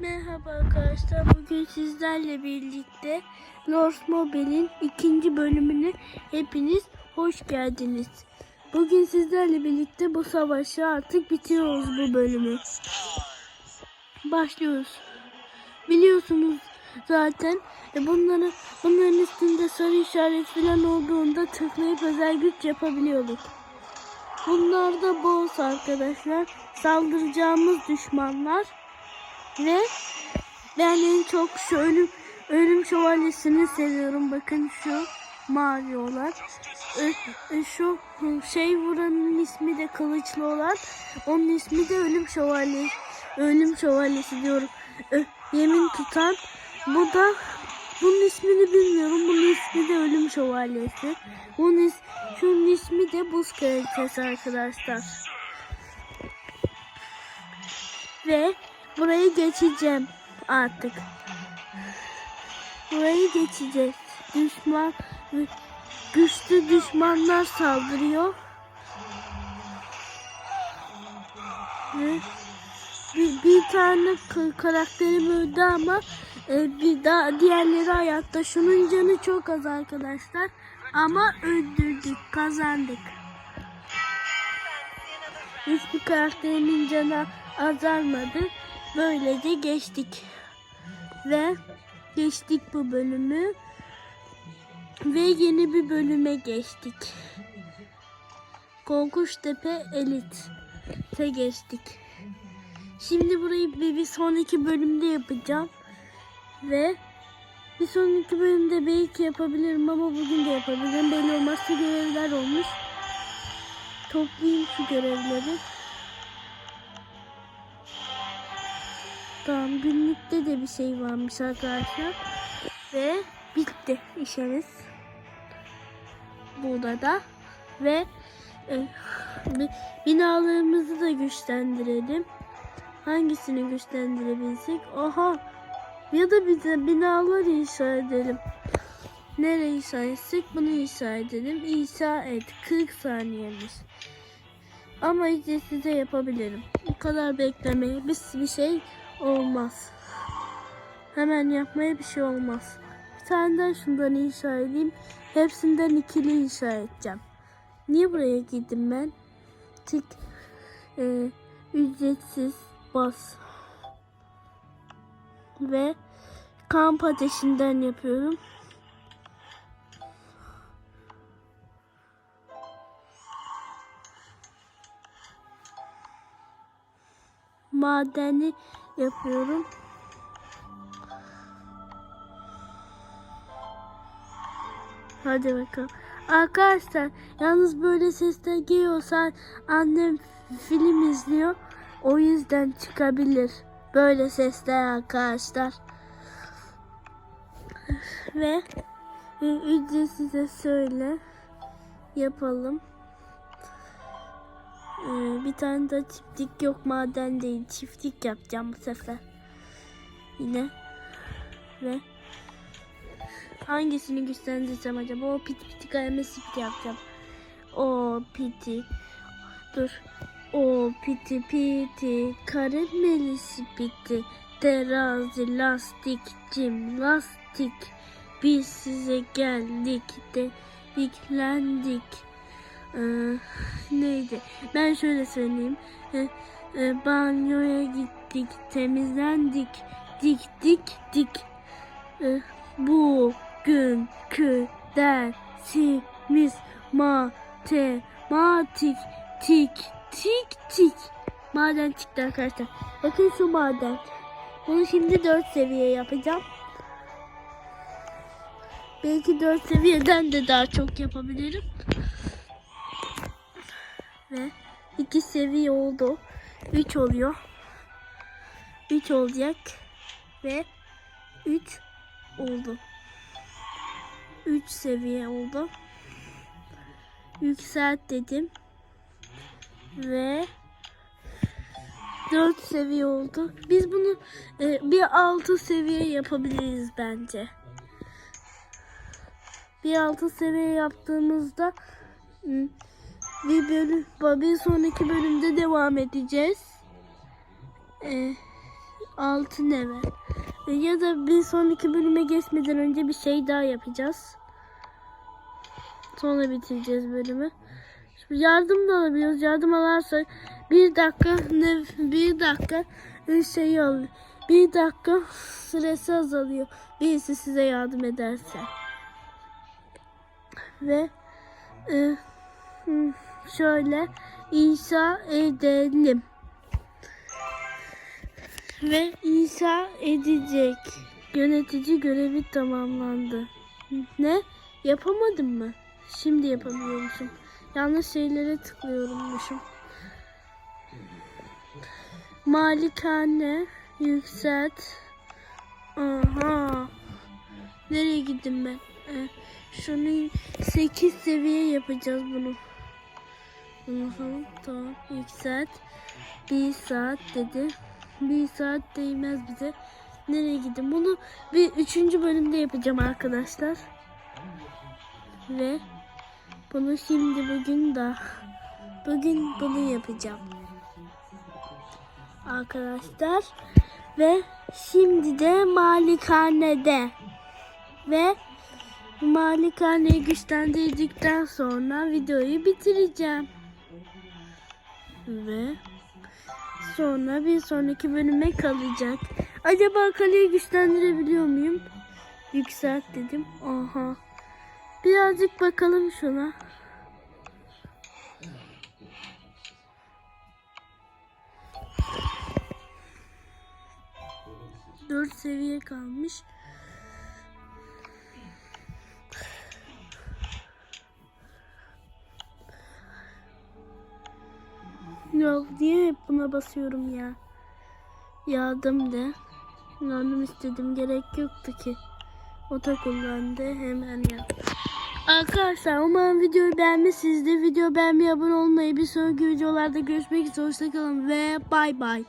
Merhaba arkadaşlar. Bugün sizlerle birlikte North Mobile'in ikinci bölümüne hepiniz hoş geldiniz. Bugün sizlerle birlikte bu savaşı artık bitiriyoruz bu bölümü. Başlıyoruz. Biliyorsunuz zaten e, bunları bunların üstünde sarı işaret falan olduğunda tıklayıp özel güç yapabiliyorduk. Bunlar da boss arkadaşlar. Saldıracağımız düşmanlar. Ve ben en çok şu ölüm, ölüm şövalyesini seviyorum. Bakın şu mavi olan. Şu şey vuranın ismi de kılıçlı olan. Onun ismi de ölüm şövalyesi. Ölüm şövalyesi diyorum. Yemin tutan. Bu da bunun ismini bilmiyorum. Bunun ismi de ölüm şövalyesi. Bunun is şunun ismi de buz kraliçesi arkadaşlar. Ve burayı geçeceğim artık. Burayı geçeceğiz. Düşman güçlü düşmanlar saldırıyor. Ve bir, bir tane karakterim öldü ama e, bir daha diğerleri hayatta. Şunun canı çok az arkadaşlar. Ama öldürdük, kazandık. Hiçbir karakterimin canı azalmadı. Böylece geçtik. Ve geçtik bu bölümü. Ve yeni bir bölüme geçtik. Konkuştepe Elit'e geçtik. Şimdi burayı bir, bir sonraki bölümde yapacağım. Ve bir sonraki bölümde belki yapabilirim ama bugün de yapabilirim. Belli olmazsa görevler olmuş. Toplayayım şu görevleri. Tamam günlükte de bir şey varmış arkadaşlar. Ve bitti işimiz. Burada da. Ve e, bi- binalarımızı da güçlendirelim. Hangisini güçlendirebilsek? Oha! Ya da bize binalar inşa edelim. Nereye inşa etsek bunu inşa edelim. İnşa et. 40 saniyemiz. Ama işte size yapabilirim. Bu kadar beklemeye bir, bir şey olmaz. Hemen yapmaya bir şey olmaz. Bir tane daha şundan inşa edeyim. Hepsinden ikili inşa edeceğim. Niye buraya gittim ben? Tık. Ee, ücretsiz bas. Ve kamp ateşinden yapıyorum. madeni yapıyorum. Hadi bakalım. Arkadaşlar yalnız böyle sesler geliyorsa annem film izliyor. O yüzden çıkabilir. Böyle sesler arkadaşlar. Ve e, ücret size söyle. Yapalım. Ee, bir tane de çiftlik yok maden değil. Çiftlik yapacağım bu sefer. Yine. Ve hangisini güçlendireceğim acaba? O piti piti kayma spiti yapacağım. O piti. Dur. O piti piti karameli spiti. Terazi lastik cim lastik. Biz size geldik de yüklendik. Ee, neydi? Ben şöyle söyleyeyim. Ee, e, banyoya gittik, temizlendik, dik dik dik. Ee, bugünkü dersimiz matematik tik tik tik. Maden çıktı arkadaşlar. Bakın şu maden. Bunu şimdi 4 seviye yapacağım. Belki 4 seviyeden de daha çok yapabilirim ve 2 seviye oldu. 3 oluyor. 3 olacak ve 3 oldu. 3 seviye oldu. Yükselt dedim. Ve 4 seviye oldu. Biz bunu e, bir 6 seviye yapabiliriz bence. Bir 6 seviye yaptığımızda bir bölüm bir sonraki bölümde devam edeceğiz. Ee, altın eve. E, Ya da bir sonraki bölüme geçmeden önce bir şey daha yapacağız. Sonra bitireceğiz bölümü. Şimdi yardım da alabiliyoruz. Yardım alarsak bir dakika ne bir dakika şey oluyor. Bir dakika süresi azalıyor. Birisi size yardım ederse. Ve e, hı, şöyle inşa edelim. Ve inşa edecek. Yönetici görevi tamamlandı. Ne? Yapamadım mı? Şimdi yapabiliyormuşum. Yanlış şeylere tıklıyormuşum. Malikane yükselt. Aha. Nereye gittim ben? Ee, şunu 8 seviye yapacağız bunu. Aha, tamam yükselt. Bir saat dedi. Bir saat değmez bize. Nereye gideyim? Bunu bir üçüncü bölümde yapacağım arkadaşlar. Ve bunu şimdi bugün da bugün bunu yapacağım. Arkadaşlar ve şimdi de malikanede ve malikaneyi güçlendirdikten sonra videoyu bitireceğim. Ve sonra bir sonraki bölüme kalacak. Acaba kaleyi güçlendirebiliyor muyum? Yükselt dedim. Aha. Birazcık bakalım şuna. Dört seviye kalmış. Yok diye hep buna basıyorum ya. Yardım de. Yardım istedim gerek yoktu ki. O da kullandı hemen yaptı. Arkadaşlar umarım videoyu beğenmişsinizdir. Video beğenmeyi, abone olmayı, bir sonraki videolarda görüşmek üzere. Hoşçakalın ve bay bay.